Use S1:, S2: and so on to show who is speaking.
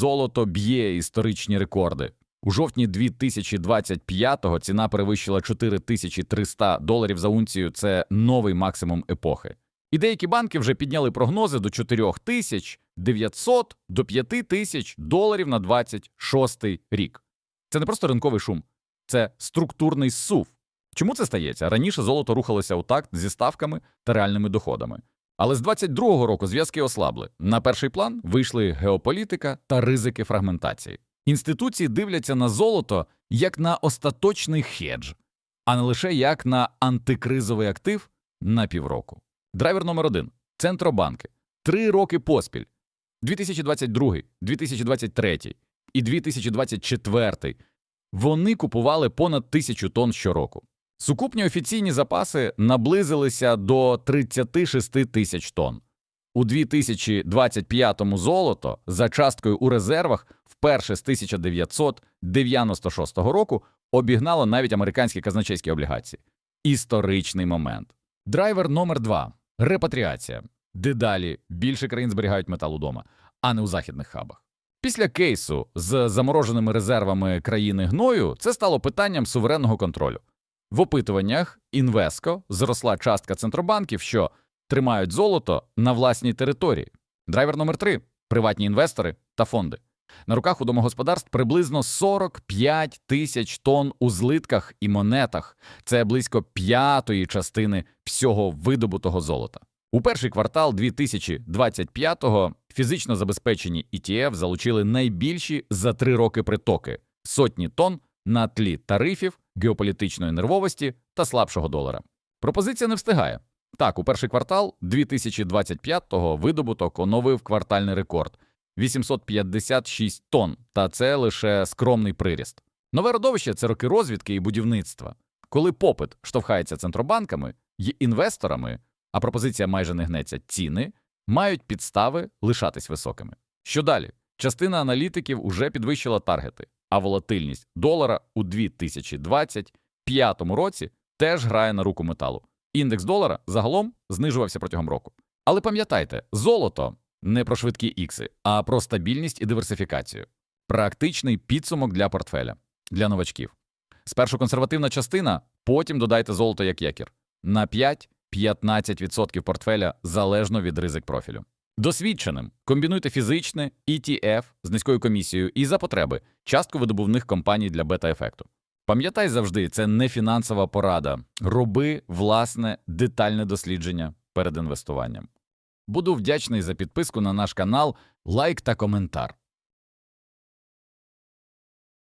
S1: золото б'є історичні рекорди. У жовтні 2025-го ціна перевищила 4300 доларів за унцію. Це новий максимум епохи. І деякі банки вже підняли прогнози до 4900 до 5000 доларів на 26 рік. Це не просто ринковий шум, це структурний сув. Чому це стається? Раніше золото рухалося у такт зі ставками та реальними доходами. Але з 22-го року зв'язки ослабли. На перший план вийшли геополітика та ризики фрагментації. Інституції дивляться на золото як на остаточний хедж, а не лише як на антикризовий актив на півроку. Драйвер номер один центробанки. Три роки поспіль 2022, 2023 і 2024 вони купували понад тисячу тонн щороку. Сукупні офіційні запаси наблизилися до 36 тисяч тонн. У 2025-му золото за часткою у резервах вперше з 1996 року обігнало навіть американські казначейські облігації. Історичний момент. Драйвер номер два репатріація. Дедалі більше країн зберігають метал удома, а не у західних хабах. Після кейсу з замороженими резервами країни гною це стало питанням суверенного контролю. В опитуваннях Інвеско зросла частка центробанків, що тримають золото на власній території. Драйвер номер 3 приватні інвестори та фонди. На руках у домогосподарств приблизно 45 тисяч тонн у злитках і монетах. Це близько п'ятої частини всього видобутого золота. У перший квартал 2025-го фізично забезпечені ETF залучили найбільші за три роки притоки сотні тонн на тлі тарифів, геополітичної нервовості та слабшого долара. Пропозиція не встигає. Так, у перший квартал 2025-го видобуток оновив квартальний рекорд 856 тонн, та це лише скромний приріст. Нове родовище це роки розвідки і будівництва. Коли попит штовхається центробанками й інвесторами, а пропозиція майже не гнеться, ціни мають підстави лишатись високими. Що далі? Частина аналітиків уже підвищила таргети, а волатильність долара у 2025 році теж грає на руку металу. Індекс долара загалом знижувався протягом року. Але пам'ятайте, золото не про швидкі ікси, а про стабільність і диверсифікацію. Практичний підсумок для портфеля, для новачків. Спершу консервативна частина, потім додайте золото як якір. На 5-15% портфеля залежно від ризик профілю. Досвідченим комбінуйте фізичне ETF з низькою комісією і за потреби частку видобувних компаній для бета-ефекту. Пам'ятай завжди, це не фінансова порада. Роби власне детальне дослідження перед інвестуванням. Буду вдячний за підписку на наш канал, лайк та коментар.